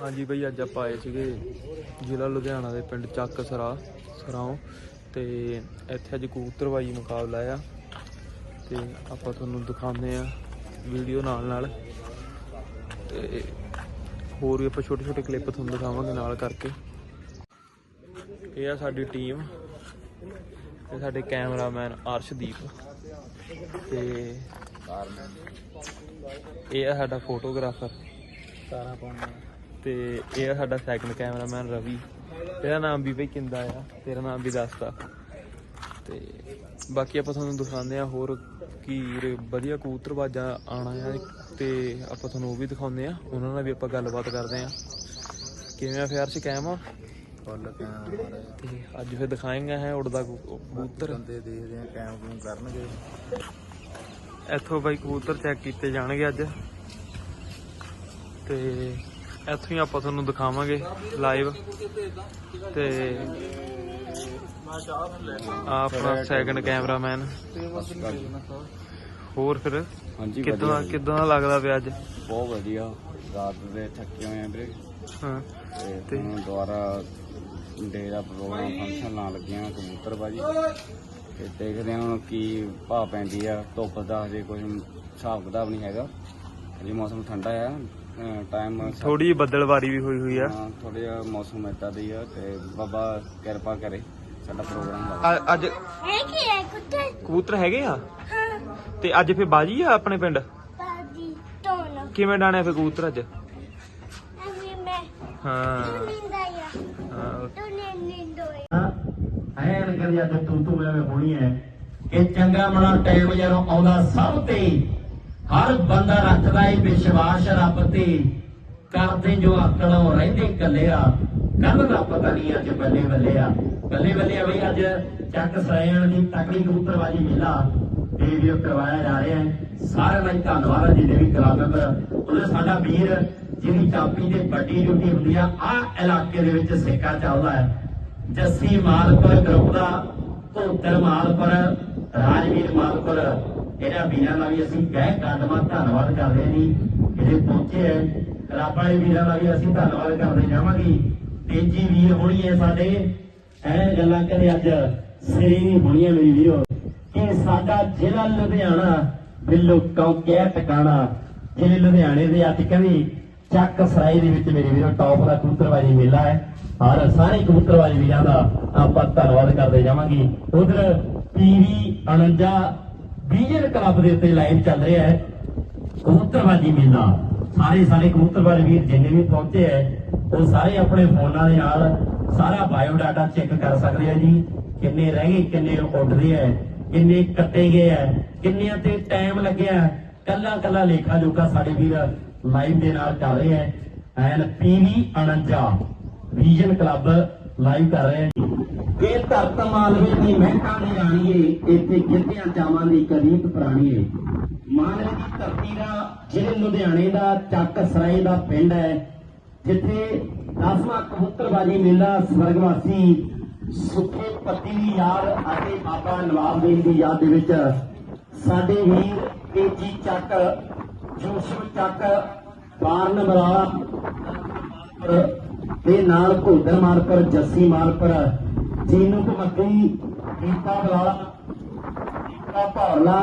ਹਾਂਜੀ ਬਈ, ਅੱਜ ਆਪਾਂ ਆਏ ਸੀਗੇ ਜ਼ਿਲ੍ਹਾ ਲੁਧਿਆਣਾ ਦੇ ਪਿੰਡ ਚੱਕ ਸਰਾ, ਸਰਾਓ ਤੇ ਇੱਥੇ ਅੱਜ ਕਬੂਤਰਬਾਜੀ ਮੁਕਾਬਲਾ ਆ ਤੇ ਆਪਾਂ ਤੁਹਾਨੂੰ ਦਿਖਾਉਂਦੇ ਆ ਵੀਡੀਓ ਨਾਲ ਨਾਲ ਤੇ ਹੋਰ ਵੀ ਆਪਾਂ ਛੋਟੇ ਛੋਟੇ ਕਲਿੱਪ ਤੁਹਾਨੂੰ ਦਿਖਾਵਾਂਗੇ ਨਾਲ ਕਰਕੇ। ਇਹ ਆ ਸਾਡੀ ਟੀਮ ਤੇ ਸਾਡੇ ਕੈਮਰਾਮੈਨ ਅਰਸ਼ਦੀਪ ਤੇ ਇਹ ਆ ਸਾਡਾ ਫੋਟੋਗ੍ਰਾਫਰ ਤਾਰਾਂ ਪਾਉਣਾ ਤੇ ਇਹ ਆ ਸਾਡਾ ਸੈਕੰਡ ਕੈਮਰਾਮੈਨ ਰਵੀ। ਤੇਰਾ ਨਾਮ ਵੀ ਬਈ ਕਿੰਦਾ ਆ? ਤੇਰਾ ਨਾਮ ਵੀ ਦੱਸਦਾ ਤੇ ਬਾਕੀ ਆਪਾਂ ਤੁਹਾਨੂੰ ਦਿਖਾਉਂਦੇ ਆ ਹੋਰ ਕੀ ਉਰੇ ਵਧੀਆ ਕਬੂਤਰਬਾਜ਼ਾਂ ਆਣਾ ਆ। ਤੇ ਆਪਾਂ ਤੁਹਾਨੂੰ ਉਹ ਵੀ ਦਿਖਾਉਂਦੇ ਆ। ਉਹਨਾਂ ਨਾਲ ਵੀ ਆਪਾਂ ਗੱਲਬਾਤ ਕਰਦੇ ਆ। ਕਿਵੇਂ ਆ ਫੇਰ ਚ ਕੈਮ ਆ? ਫੁੱਲ ਕੈਮ ਤੇ ਅੱਜ ਫਿਰ ਦਿਖਾਏਗਾ ਹੈ ਉੜਦਾ ਕਬੂ- ਕਬੂਤਰ। ਬੰਦੇ ਦੇਖਦੇ ਆ ਕੈਮ ਕੂਮ ਕਰਨਗੇ। ਇੱਥੋਂ ਬਾਈ ਕਬੂਤਰ ਚੈੱਕ ਕੀਤੇ ਜਾਣਗੇ ਅੱਜ। ਤੇ ਇੱਥੋਂ ਹੀ ਆਪਾਂ ਤੁਹਾਨੂੰ ਦਿਖਾਵਾਂਗੇ ਲਾਈਵ ਤੇ ਆਪਣਾ ਸੈਕੰਡ ਕੈਮਰਾਮੈਨ ਹੋਰ ਫਿਰ ਹਾਂਜੀ ਕਿੱਦਾਂ ਕਿੱਦਾਂ ਦਾ ਲੱਗਦਾ ਪਿਆ ਅੱਜ? ਬਹੁਤ ਵਧੀਆ। ਰਾਤ ਦੇ ਥੱਕੇ ਹੋਏ ਆ ਵੀਰੇ। ਹਾਂ। ਤੇ ਹੁਣ ਦੁਬਾਰਾ ਡੇ ਦਾ ਪ੍ਰੋਗਰਾਮ ਫੰਕਸ਼ਨ ਲਾਉਣ ਲੱਗੇ ਆ ਕਬੂਤਰਬਾਜੀ। ਤੇ ਦੇਖਦੇ ਆ ਹੁਣ ਕੀ ਭਾਅ ਪੈਂਦੀ ਆ। ਧੁੱਪ ਦਾ ਹਜੇ ਕੁਝ ਹਿਸਾਬ ਕਿਤਾਬ ਨਹੀਂ ਹੈਗਾ। ਹਜੇ ਮੌਸਮ ਠੰਡਾ ਆ। ਟਾਈਮ ਥੋੜੀ ਬੱਦਲਵਾਰੀ ਵੀ ਹੋਈ ਹੋਈ ਆ। ਥੋੜਾ ਜਿਹਾ ਮੌਸਮ ਏਦਾਂ ਦਾ ਹੀ ਆ ਤੇ ਬਾਬਾ ਕਿਰਪਾ ਕਰੇ ਸਾਡਾ ਪ੍ਰੋਗਰਾਮ ਅੱਜ ਹੈਗੀ ਹੈ ਕੁੱਤੇ। ਕਬੂਤਰ ਹੈਗੇ ਆ? ਹਾਂ। ਤੇ ਅੱਜ ਫਿਰ ਬਾਜੀ ਆ ਆਪਣੇ ਪਿੰਡ? ਬਾਜੀ ਟੋਨ ਕਿਵੇਂ ਡਾਣੇ ਫਿਰ ਕਬੂਤਰ ਅੱਜ? ਅਮੀ ਮੈਂ ਹਾਂ। ਨਿੰਦਾ ਯਾ ਹਾਂ। ਤੂੰ ਨਿੰਦੋ ਐਨ ਕਰਿਆ ਤੇ ਤੂੰ ਤੂੰ ਐਵੇਂ ਹੋਣੀ ਐ। ਇਹ ਚੰਗਾ ਮਣਾ ਟਾਈਮ ਜਦੋਂ ਆਉਂਦਾ ਸਭ ਤੇ ਹਰ ਬੰਦਾ ਰੱਖਦਾ ਏ ਵਿਸ਼ਵਾਸ ਰੱਬ ਤੇ। ਕਰਦੇ ਜੋ ਆਕੜੋਂ ਰਹਿੰਦੇ ਕੱਲਿਆ ਕੱਲ ਦਾ ਪਤਾ ਨਹੀਂ ਅੱਜ ਬੱਲੇ ਬੱਲੇ ਆ। ਬੱਲੇ ਬੱਲੇ ਆ ਬਈ ਅੱਜ ਚੱਕ ਸੈਣ ਦੀ ਤਕੜੀ ਕਬੂਤਰਬਾਜੀ ਮੇਲਾ। ਇਹ ਵੀ ਕਰਵਾਇਆ ਜਾ ਰਿਹਾ ਹੈ। ਸਾਰਿਆਂ ਦਾ ਹੀ ਧੰਨਵਾਦ ਹੈ ਵੀ ਕਲਾ ਮੈਂਬਰ ਉਹਦੇ ਸਾਡਾ ਵੀਰ, ਜਿਹਦੀ ਚਾਪੀ ਤੇ ਵੱਡੀ ਡਿਊਟੀ ਹੁੰਦੀ ਆ ਆ ਇਲਾਕੇ ਦੇ ਵਿੱਚ ਸੇਕਾ ਚੱਲਦਾ ਹੈ। ਜੱਸੀ ਮਾਲਪੁਰ ਗਰੁੱਪ ਦਾ ਧੋਤਰ ਮਾਲਪੁਰ, ਰਾਜਵੀਰ ਮਾਲਪੁਰ ਇਹਨਾਂ ਵੀਰਾਂ ਦਾ ਵੀ ਅਸੀਂ ਕਹਿ ਕਾਦਮਾ ਧੰਨਵਾਦ ਕਰਦੇ ਹਾਂ ਜੀ। ਜਿਹੜੇ ਪਹੁੰਚੇ ਹੈ, ਰੱਬ ਵਾਲੇ ਵੀਰਾਂ ਦਾ ਵੀ ਅਸੀਂ ਧੰਨਵਾਦ ਕਰਦੇ ਜਾਵਾਂਗੇ। ਤੇਜੀ ਵੀਰ ਹੋਣੀ ਹੈ ਸਾਡੇ। ਐ ਗੱਲਾਂ ਕਰੇ ਅੱਜ ਸਰੀ ਨਹੀਂ ਹੋਣੀ ਹੈ ਮੇਰੀ ਵੀਰੋ, ਕਿ ਸਾਡਾ ਜ਼ਿਲ੍ਹਾ ਲੁਧਿਆਣਾ ਬਿੱਲੋ ਕੌਂ ਕਹਿ ਟਿਕਾਣਾ? ਜਿਹੜੇ ਲੁਧਿਆਣੇ ਦੇ ਅੱਜ ਕਹਿੰਦੀ, ਚੱਕ ਸਰਾਈ ਦੇ ਵਿੱਚ ਮੇਰੇ ਵੀਰੋ ਟੌਪ ਦਾ ਕਬੂਤਰਬਾਜੀ ਮੇਲਾ ਹੈ। ਹਰ ਸਾਰੇ ਕਬੂਤਰਬਾਜੀ ਵੀਰਾਂ ਦਾ ਆਪਾਂ ਧੰਨਵਾਦ ਕਰਦੇ ਜਾਵਾਂਗੇ। ਉਧਰ ਪੀਵੀ 49 ਵਿਜਨ ਕਲੱਬ ਦੇ ਉੱਤੇ ਲਾਈਵ ਚੱਲ ਰਿਹਾ ਹੈ। ਕਬੂਤਰਬਾਜੀ ਮੇਲਾ। ਸਾਰੇ ਸਾਰੇ ਕਬੂਤਰਬਾਜ਼ ਵੀਰ ਜਿੰਨੇ ਵੀ ਪਹੁੰਚੇ ਹੈ, ਉਹ ਸਾਰੇ ਆਪਣੇ ਫੋਨਾਂ ਦੇ ਨਾਲ ਸਾਰਾ ਬਾਇਓ ਡਾਟਾ ਚੈੱਕ ਕਰ ਸਕਦੇ ਆ ਜੀ। ਕਿੰਨੇ ਰਹਿ ਗਏ, ਕਿੰਨੇ ਉੱਡਦੇ ਆ, ਕਿੰਨੇ ਕੱਟੇ ਗਏ ਆ, ਕਿੰਨਿਆਂ ਤੇ ਟਾਈਮ ਲੱਗਿਆ ਕੱਲਾ ਕੱਲਾ ਲੇਖਾ ਜੋਖਾ ਸਾਡੇ ਵੀਰ ਲਾਈਵ ਦੇ ਨਾਲ ਚੱਲ ਰਹੇ ਹੈ। N PV 49 vision club live ਕਰ ਰਹੇ ਹੈ। ਇਹ ਧਰਤ ਮਾਲਵੇ ਦੀ ਮਹਿਕਾਂ ਦੀ ਰਾਣੀ ਏ, ਇੱਥੇ ਗਿਰਦਿਆਂ ਚਾਵਾਂ ਦੀ ਕਦੀਤ ਪੁਰਾਣੀ ਏ। ਮਾਲਵੇ ਦੀ ਧਰਤੀ ਦਾ, ਜ਼ਿਲ੍ਹੇ ਲੁਧਿਆਣੇ ਦਾ, ਚੱਕ ਸਰਾਏ ਦਾ ਪਿੰਡ ਹੈ, ਜਿੱਥੇ ਦਸਵਾਂ ਕਬੂਤਰਬਾਜੀ ਮੇਲਾ ਸਵਰਗਵਾਸੀ ਸੁੱਖੇ ਪੱਤੀ ਦੀ ਯਾਦ ਅਤੇ ਬਾਬਾ ਨਵਾਬ ਦੇਵ ਦੀ ਯਾਦ ਦੇ ਵਿੱਚ ਸਾਡੇ ਵੀਰ ਤੇਜੀ ਚੱਕ, ਜੋਸ਼ਵ ਚੱਕ, ਬਾਰਨ ਬਰਾਲਾ ਤੇ ਨਾਲ ਘੋਦਰ ਮਾਲਪੁਰ ਜੱਸੀ ਮਾਲਪੁਰ ਜੀਨੂ ਕਮੱਤੀ ਦੀਪਾ ਬਲਾਲਾ ਦੀਪਾ ਭੌਲਾ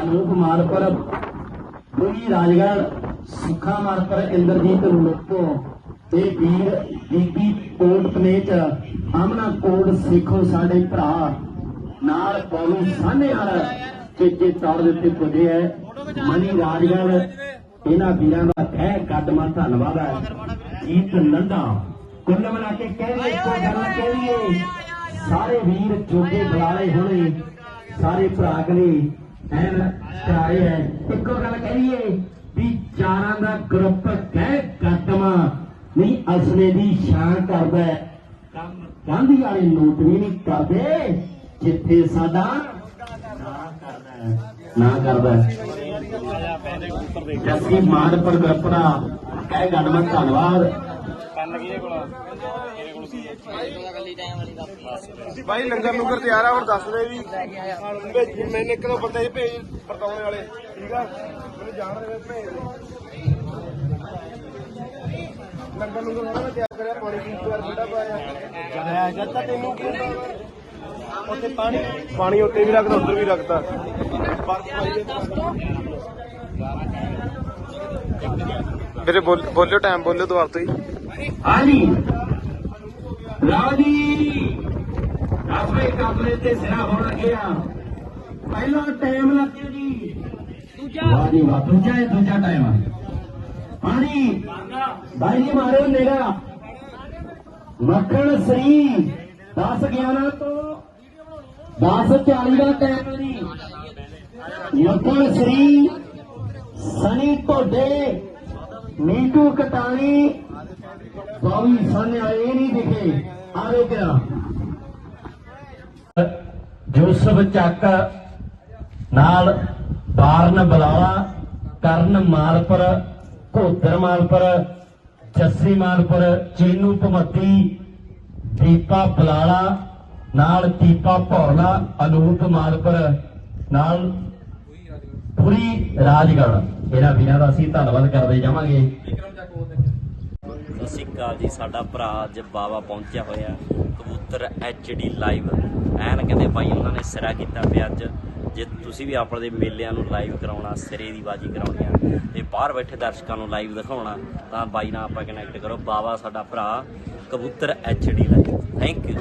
ਅਨੂਪ ਮਾਲਪੁਰ ਬੁਰੀ ਰਾਜਗੜ ਸੁੱਖਾ ਮਾਲਪੁਰ ਇੰਦਰਜੀਤ ਲੋਕੋ ਤੇ ਵੀਰ ਬੀਬੀ ਕੋਟ ਪਨੇਚ ਆਮਨਾ ਕੋਟ ਸਿੱਖੋ ਸਾਡੇ ਭਰਾ। ਨਾਲ ਬੋਲੂ ਸਾਹਨੇ ਵਾਲਾ ਚੇਚੇ ਤੌਰ ਦੇ ਉੱਤੇ ਪੁੱਜੇ ਹੈ ਮਨੀ ਰਾਜਗੜ ਇਹਨਾਂ ਵੀਰਾਂ ਦਾ ਕਹਿ ਕਦਮਾ ਧੰਨਵਾਦ ਹੈ ਜੀਤ ਨੰਦਾ ਕੁੱਲ ਮਿਲਾ ਕੇ ਕਹਿੰਦੇ ਇੱਕੋ ਗੱਲ ਕਹੀਏ ਸਾਰੇ ਵੀਰ ਜੋਗੇ ਬੁਲਾਲੇ ਹੋਣੇ ਸਾਰੇ ਭਰਾ ਕਨੇ ਐਨ ਕਰਾਏ ਹੈ ਇੱਕੋ ਗੱਲ ਕਹੀਏ ਵੀ ਚਾਰਾਂ ਦਾ ਗਰੁੱਪ ਕਹਿ ਕਦਮਾ ਨਹੀਂ ਅਸਲੇ ਦੀ ਸ਼ਾਨ ਕਰਦਾ ਹੈ ਗਾਂਧੀ ਵਾਲੇ ਨੋਟ ਵੀ ਨਹੀਂ ਕਰਦੇ ਜਿੱਥੇ ਸਾਡਾ ਨਾ ਕਰਦਾ ਨਾ ਕਰਦਾ ਹੈ ਜੱਸੀ ਮਾਨਪੁਰ ਗਰੁੱਪ ਦਾ ਕਹਿ ਗੜਮਾ ਧੰਨਵਾਦ। ਭਾਈ ਲੰਗਰ ਲੁੰਗਰ ਤਿਆਰ ਆ ਹੁਣ ਦੱਸ ਦੇ ਵੀ। ਭੇਜ ਮੈਨੇ ਇੱਕ ਦੋ ਬੰਦੇ ਭੇਜ ਵਰਤਾਉਣੇ ਵਾਲੇ ਠੀਕ ਆ? ਮੈਨੂੰ ਜਾਣ ਦੇ ਭੇਜ ਦੇ। ਲੰਗਰ ਲੰਗਰ ਹੋਣਾ ਮੈਂ ਤਿਆਰ ਕਰਿਆ ਪਾਣੀ ਪੀ ਕੇ ਠੰਡਾ ਪਾਇਆ। ਜਾਇਆ ਜਦ ਤਾਂ ਤੈਨੂੰ ਕੀ ਹੁੰਦਾ ਉੱਥੇ ਪਾਣੀ ਪਾਣੀ ਉੱਤੇ ਵੀ ਰੱਖਦਾ ਉੱਧਰ ਵੀ ਰੱਖਦਾ। ਬਰਫ਼ ਪਾਈ ਦੇ ਵੀਰੇ ਬੋਲ ਬੋਲਿਓ ਟਾਈਮ ਬੋਲਿਓ ਦੁਬਾਰਾ ਤੋਂ ਹੀ ਹਾਂਜੀ ਲਓ ਜੀ ਆਪਣੇ ਕਾਬਲੇ ਤੇ ਸਿਰਾ ਹੋਣ ਲੱਗਿਆ ਪਹਿਲਾ ਟਾਈਮ ਲੱਗਿਆ ਜੀ। ਦੂਜਾ। ਵਾਹ ਜੀ ਵਾਹ ਦੂਜਾ ਹੈ ਦੂਜਾ ਟਾਈਮ ਹਾਂਜੀ ਭਾਈ ਜੀ ਮਾਰੋ ਨੇੜਾ ਮੱਖਣ ਸ੍ਰੀ। 10 11 ਤੋਂ 10 40 ਦਾ ਟਾਈਮ ਜੀ। ਮੱਖਣ ਸ੍ਰੀ। ਸਨੀ ਢੋਡੇ। ਨੀਟੂ ਕਟਾਣੀ ਬਾਵੀ ਸਾਹਮਣੇ ਆਏ, ਇਹ ਨਹੀਂ ਦਿਖੇ। ਆਵੇ ਜੋਸਫ ਚੱਕ ਨਾਲ ਬਾਰਨ ਬਲਾਵਾ ਕਰਨ ਮਾਲਪੁਰ, ਘੋਦਰ ਮਾਲਪੁਰ, ਜੱਸੀ ਮਾਲਪੁਰ, ਚੀਨੂ ਭਮੱਤੀ, ਦੀਪਾ ਬਲਾਲਾ, ਨਾਲ ਦੀਪਾ ਭੌਰਲਾ, ਅਨੂਪ ਮਾਲਪੁਰ, ਨਾਲ ਪੂਰੀ ਰਾਜਗੜ੍ਹ। ਇਹਨਾਂ ਵੀਰਾਂ ਦਾ ਅਸੀਂ ਧੰਨਵਾਦ ਕਰਦੇ ਜਾਵਾਂਗੇ। ਸਤਿ ਸ਼੍ਰੀ ਅਕਾਲ ਜੀ ਸਾਡਾ ਭਰਾ ਅੱਜ ਬਾਵਾ ਪਹੁੰਚਿਆ ਹੋਇਆ ਕਬੂਤਰ ਡੀ ਲਾਈਵ। ਐਨ ਕਹਿੰਦੇ ਬਾਈ ਉਹਨਾਂ ਨੇ ਸਿਰਾ ਕੀਤਾ ਪਿਆ ਅੱਜ ਜੇ ਤੁਸੀਂ ਵੀ ਆਪਣੇ ਮੇਲਿਆਂ ਨੂੰ ਲਾਈਵ ਕਰਾਉਣਾ ਸਿਰੇ ਦੀ ਬਾਜੀ ਕਰਾਉਣੀ ਆ ਤੇ ਬਾਹਰ ਬੈਠੇ ਦਰਸ਼ਕਾਂ ਨੂੰ ਲਾਈਵ ਦਿਖਾਉਣਾ ਤਾਂ ਬਾਈ ਨਾਲ ਆਪਾਂ ਕਨੈਕਟ ਕਰੋ। ਬਾਵਾ ਸਾਡਾ ਭਰਾ ਕਬੂਤਰ ਡੀ ਲਾਈਵ। ਥੈਂਕ ਯੂ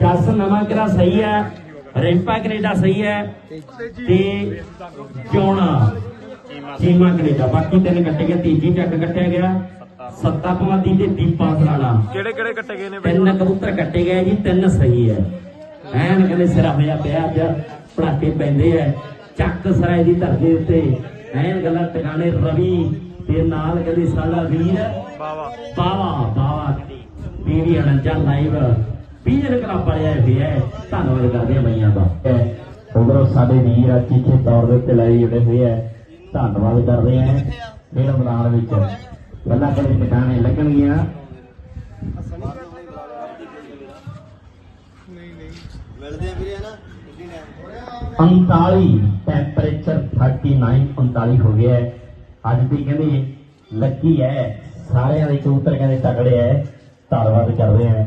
ਜਸ ਨਵਾਂ ਕਿਹੜਾ ਸਹੀ ਹੈ। ਰਿੰਪਾ ਕੈਨੇਡਾ ਸਹੀ ਹੈ ਤੇ ਚੋਣਾ ਚੀਮਾ ਕੈਨੇਡਾ। ਬਾਕੀ ਤਿੰਨ ਕੱਟੇ ਗਏ ਤੀਜੀ ਚੱਕ ਕੱਟਿਆ ਗਿਆ। ਸੱਤਾ ਪਵਾਦੀ ਤੇ ਦੀਪਾ ਸਰਾਣਾ। ਕਿਹੜੇ ਕਿਹੜੇ ਕੱਟੇ ਗਏ ਨੇ ਬਈ? ਤਿੰਨ ਕਬੂਤਰ ਕੱਟੇ ਗਏ ਜੀ ਤਿੰਨ ਸਹੀ ਹੈ। ਐਨ ਕਹਿੰਦੇ ਸਿਰਾ ਹੋਇਆ ਪਿਆ ਅੱਜ ਪੜਾਕੇ ਪੈਂਦੇ ਐ ਚੱਕ ਸਰਾਏ ਦੀ ਧਰਤੀ ਉੱਤੇ। ਐਨ ਗੱਲਾਂ ਟਿਕਾਣੇ ਰਵੀ ਤੇ ਨਾਲ ਕਹਿੰਦੇ ਸਾਡਾ ਵੀਰ ਬਾਵਾ। ਬਾਵਾ ਬਾਵਾ। ਪੀਵੀ ਅਣਜਾ ਲਾਈਵ ਪੀਜਨ ਕਲਾ ਪੜਿਆ ਹੋਇਆ ਹੈ ਧੰਨਵਾਦ ਕਰਦੇ ਹਾਂ ਬਈਆਂ ਦਾ। ਉਧਰੋਂ ਸਾਡੇ ਵੀਰ ਆ ਚੀਚੇ ਤੌਰ ਦੇ ਉੱਤੇ ਲਾਈ ਜੁੜੇ ਹੋਏ ਹੈ ਧੰਨਵਾਦ ਕਰਦੇ ਹਾਂ ਮੇਰਾ ਮੈਦਾਨ ਵਿੱਚ। ਗੱਲਾਂ ਕਦੇ ਟਿਕਾਣੇ ਲੱਗਣਗੀਆਂ ਮਿਲਦੇ ਆ ਵੀਰੇ ਹਨਾ 39 ਟੈਂਪਰੇਚਰ 39 39 ਹੋ ਗਿਆ ਹੈ। ਅੱਜ ਦੀ ਕਹਿੰਦੇ ਲੱਕੀ ਹੈ। ਸਾਰਿਆਂ ਦੇ ਕਬੂਤਰ ਕਹਿੰਦੇ ਤਕੜੇ ਹੈ। ਧੰਨਵਾਦ ਕਰਦੇ ਆ।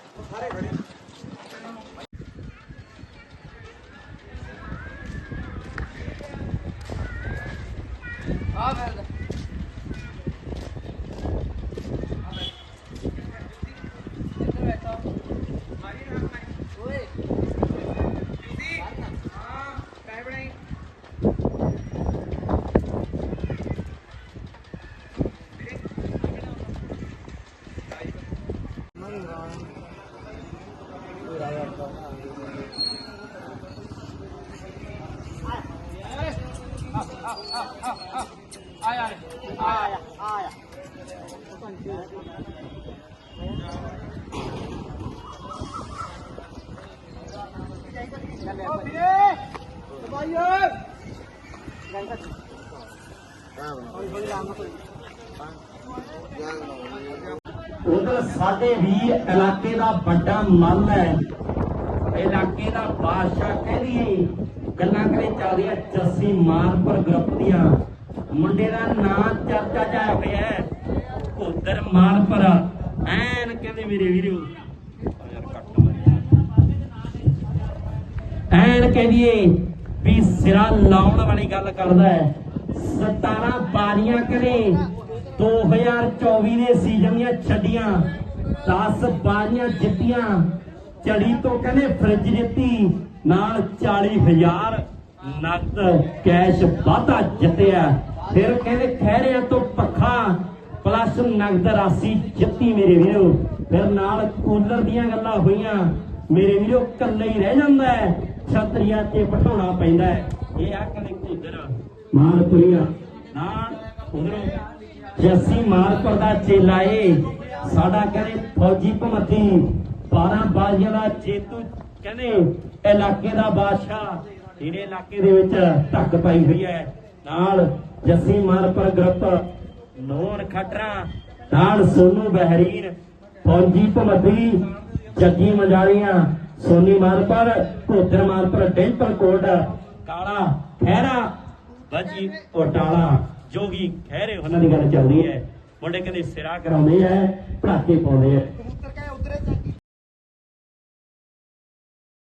ਉਧਰ ਸਾਡੇ ਵੀਰ ਇਲਾਕੇ ਦਾ ਵੱਡਾ ਮਨ ਹੈ। ਇਲਾਕੇ ਦਾ ਬਾਦਸ਼ਾਹ ਕਹਿੰਦੀ ਗੱਲਾਂ ਕਰੇ ਚੱਲਦੀਆਂ ਜੱਸੀ ਮਾਨਪੁਰ ਗਰੁੱਪ ਦੀਆਂ। ਮੁੰਡੇ ਦਾ ਨਾਂ ਚਰਚਾ ਚ ਆਇਆ ਹੋਇਆ ਹੈ। ਉਧਰ ਮਾਨਪੁਰ। ਐਨ ਕਹਿੰਦੇ ਮੇਰੇ ਵੀਰੋ। ਐਨ ਕਹਿੰਦੀਏ ਵੀ ਸਿਰਾ ਲਾਉਣ ਵਾਲੀ ਗੱਲ ਕਰਦਾ ਹੈ। 17 ਬਾਰੀਆਂ ਕਰੇ 2024 ਦੇ ਸੀਜ਼ਨ ਦੀਆਂ ਛੱਡੀਆਂ। 10 ਬਾਰੀਆਂ ਜਿੱਤੀਆਂ। ਚੜੀ ਤੋਂ ਕਹਿੰਦੇ ਫਰਿੱਜ ਜਿੱਤੀ। ਨਾਲ 40000 ਨਕਦ ਕੈਸ਼ ਵਾਧਾ ਜਿੱਤਿਆ। ਫਿਰ ਕਹਿੰਦੇ ਖਹਿਰਿਆਂ ਤੋਂ ਪੱਖਾ ਪਲੱਸ ਨਗਦ ਰਾਸ਼ੀ ਜਿੱਤੀ ਮੇਰੇ ਵੀਰੋ। ਫਿਰ ਨਾਲ ਕੂਲਰ ਦੀਆਂ ਗੱਲਾਂ ਹੋਈਆਂ। ਮੇਰੇ ਵੀਰੋ ਕੱਲੇ ਹੀ ਰਹਿ ਜਾਂਦਾ ਹੈ। ਛਤਰੀਆ ਤੇ ਬਿਠਾਉਣਾ ਪੈਂਦਾ ਹੈ। ਇਹ ਆ ਕਦੇ ਕੁਦਰ ਮਾਰਪੁਰੀਆ ਨਾਲ ਉਧਰੋਂ ਜੱਸੀ ਮਾਰਪੁਰ ਦਾ ਚੇਲਾ ਏ। ਸਾਡਾ ਕਹਿੰਦੇ ਫੌਜੀ ਭਮਤੀ 12 ਬਾਜ਼ੀਆਂ ਦਾ ਜੇਤੂ ਕਹਿੰਦੇ, ਇਲਾਕੇ ਦਾ ਬਾਦਸ਼ਾਹ ਇਹਨੇ ਇਲਾਕੇ ਦੇ ਵਿੱਚ ਢੱਕ ਪਾਈ ਹੋਈ ਹੈ। ਨਾਲ ਜੱਸੀ ਮਾਰਪਰ ਗਰੁੱਪ ਨੋਨ ਖਟਰਾ, ਨਾਲ ਸੋਨੂ ਬਹਿਰੀਨ, ਫੌਜੀ ਭਮਤੀ ਜੱਗੀ ਮੰਜਾਲੀਆਂ ਸੋਨੀ ਮਾਰਪਰ ਭੋਦਰ ਮਾਰਪਰ ਡੈਂਟਲ ਕੋਡ ਕਾਲਾ ਖਹਿਰਾ ਬਾਜੀ ਘੋਟਾਲਾ। ਜੋਗੀ ਖਹਿਰੇ ਉਹਨਾਂ ਦੀ ਗੱਲ ਚੱਲਦੀ ਹੈ। ਮੁੰਡੇ ਕਹਿੰਦੇ, ਸਿਰਾ ਕਰਾਉਂਦੇ ਐ ਪੜਾਕੇ ਪਾਉਂਦੇ ਐ